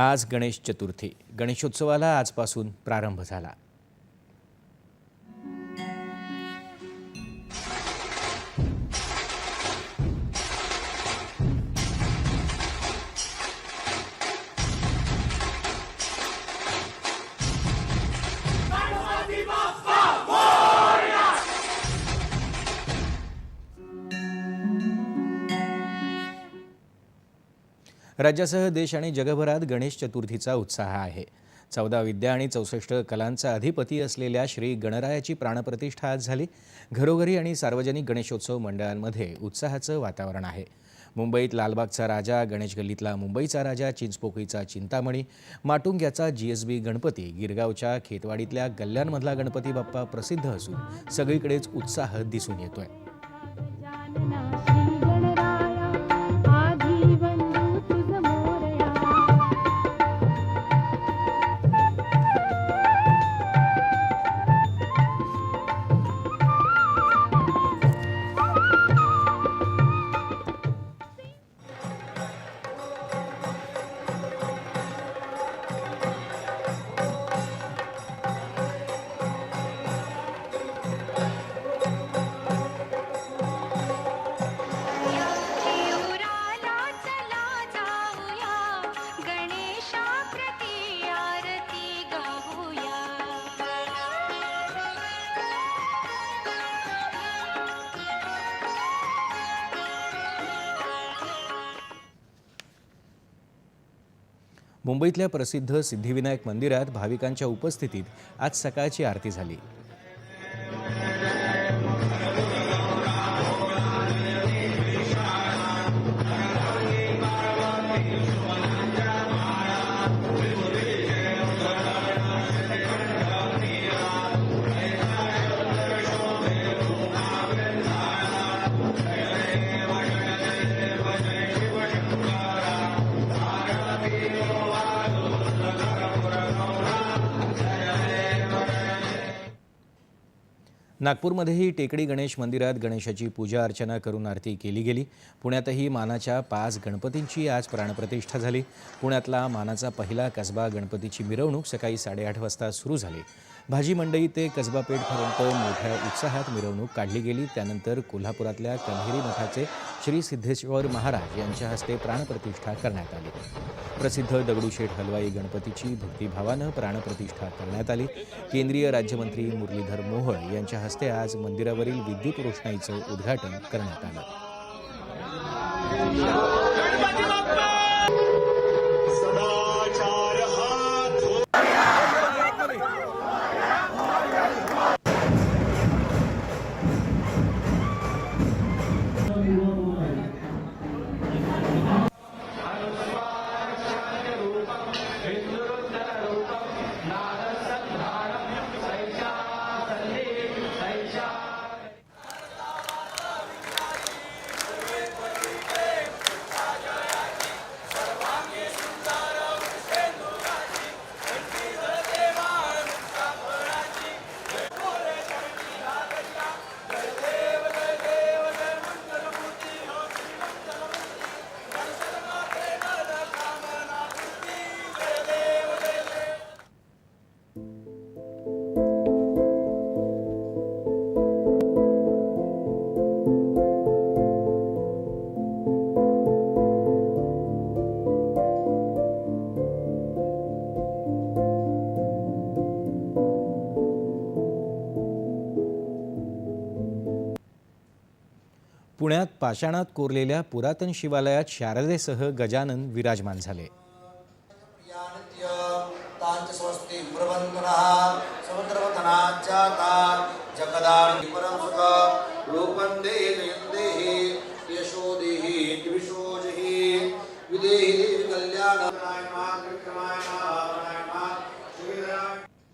आज गणेश चतुर्थी. गणेशोत्सवाला आजपासून प्रारंभ झाला. राज्यासह देश आणि जगभरात गणेश चतुर्थीचा उत्साह आहे. चौदा विद्या आणि चौसष्ट कलांचा अधिपती असलेल्या श्री गणरायाची प्राणप्रतिष्ठा आज झाली. घरोघरी आणि सार्वजनिक गणेशोत्सव मंडळांमध्ये उत्साहाचं वातावरण आहे. मुंबईत लालबागचा राजा गणेश गल्लीतला मुंबईचा राजा चिंचपोकळीचा चिंतामणी माटुंग्याचा जी एस बी गणपती गिरगावच्या खेतवाडीतल्या गल्ल्यांमधला गणपती बाप्पा प्रसिद्ध असून सगळीकडेच उत्साह दिसून येतोय. मुंबईतल्या प्रसिद्ध सिद्धिविनायक मंदिरात भाविकांच्या उपस्थितीत आज सकाळची आरती झाली. नागपूरमध्येही टेकडी गणेश मंदिरात गणेशाची पूजा अर्चना करून आरती केली गेली. पुण्यातही मानाच्या पाच गणपतींची आज प्राणप्रतिष्ठा झाली. पुण्यातला मानाचा पहिला कसबा गणपतीची मिरवणूक सकाळी साडेआठ वाजता सुरू झाली. भाजी मंडई ते कसबा पेठपर्यंत मोठ्या उत्साहात मिरवणूक काढली गेली. त्यानंतर कोल्हापुरातल्या कन्हेरी मठाचे श्री सिद्धेश्वर महाराज यांच्या हस्ते प्राणप्रतिष्ठा करण्यात आली. प्रसिद्ध दगडूशेठ हलवाई गणपतीची भक्तिभावानं प्राणप्रतिष्ठा करण्यात आली. केंद्रीय राज्यमंत्री मुरलीधर मोहोळ यांच्या हस्ते आज मंदिरावरील विद्युत रोषणाईचं उद्घाटन करण्यात आलं. पुण्यात पाषाणात कोरलेल्या पुरातन शिवालयात शारदेसह गजानन विराजमान झाले. यशोदेही विदेही कल्याण